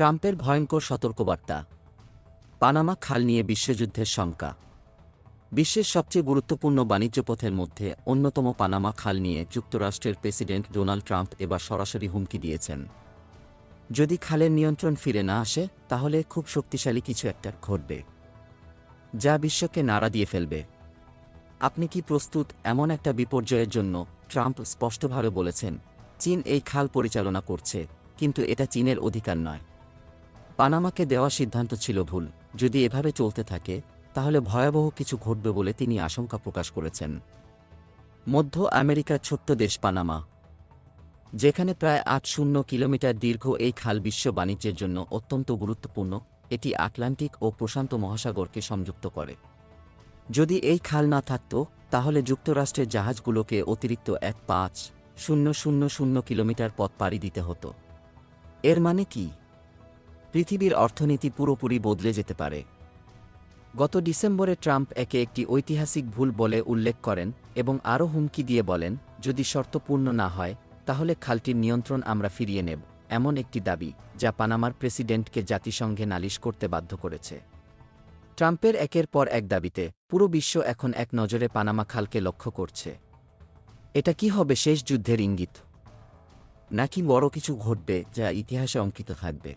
ট্রাম্পের ভয়ঙ্কর সতর্কবার্তা। পানামা খাল নিয়ে বিশ্বযুদ্ধের শঙ্কা। বিশ্বের সবচেয়ে গুরুত্বপূর্ণ বাণিজ্য পথের মধ্যে অন্যতম পানামা খাল নিয়ে যুক্তরাষ্ট্রের প্রেসিডেন্ট ডোনাল্ড ট্রাম্প এবার সরাসরি হুমকি দিয়েছেন। যদি খালের নিয়ন্ত্রণ ফিরে না আসে, তাহলে খুব শক্তিশালী কিছু একটা ঘটবে। যা বিশ্বকে নাড়া দিয়ে ফেলবে। আপনি কি প্রস্তুত এমন একটা বিপর্যয়ের জন্য ট্রাম্প স্পষ্টভাবে বলেছেন, চীন এই খাল পরিচালনা করছে, কিন্তু এটা চীনের অধিকার নয় পানামাকে দেওয়া সিদ্ধান্ত ছিল ভুল। যদি এভাবে চলতে থাকে, তাহলে ভয়াবহ কিছু ঘটবে বলে তিনি আশঙ্কা প্রকাশ করেছেন। মধ্য আমেরিকার ছোট্ট দেশ পানামা, যেখানে প্রায় আট শূন্য কিলোমিটার দীর্ঘ এই খাল বিশ্ব বাণিজ্যের জন্য অত্যন্ত গুরুত্বপূর্ণ, এটি আটলান্টিক ও প্রশান্ত মহাসাগরকে সংযুক্ত করে। যদি এই খাল না থাকত, তাহলে যুক্তরাষ্ট্রের জাহাজগুলোকে অতিরিক্ত এক পাঁচ শূন্য শূন্য শূন্য কিলোমিটার পথ পাড়ি দিতে হতো। এর মানে কি? পৃথিবীর অর্থনীতি পুরোপুরি বদলে যেতে পারে। গত ডিসেম্বরে ট্রাম্প একে একটি ঐতিহাসিক ভুল বলে উল্লেখ করেন এবং আরও হুমকি দিয়ে বলেন, যদি শর্তপূর্ণ না হয়, তাহলে খালটির নিয়ন্ত্রণ আমরা ফিরিয়ে নেব। এমন একটি দাবি, যা পানামার প্রেসিডেন্টকে জাতিসংঘে নালিশ করতে বাধ্য করেছে। ট্রাম্পের একের পর এক দাবিতে পুরো বিশ্ব এখন এক নজরে পানামা খালকে লক্ষ্য করছে। এটা কি হবে শেষ যুদ্ধের ইঙ্গিত? নাকি বড় কিছু ঘটবে যা ইতিহাসে অঙ্কিত থাকবে?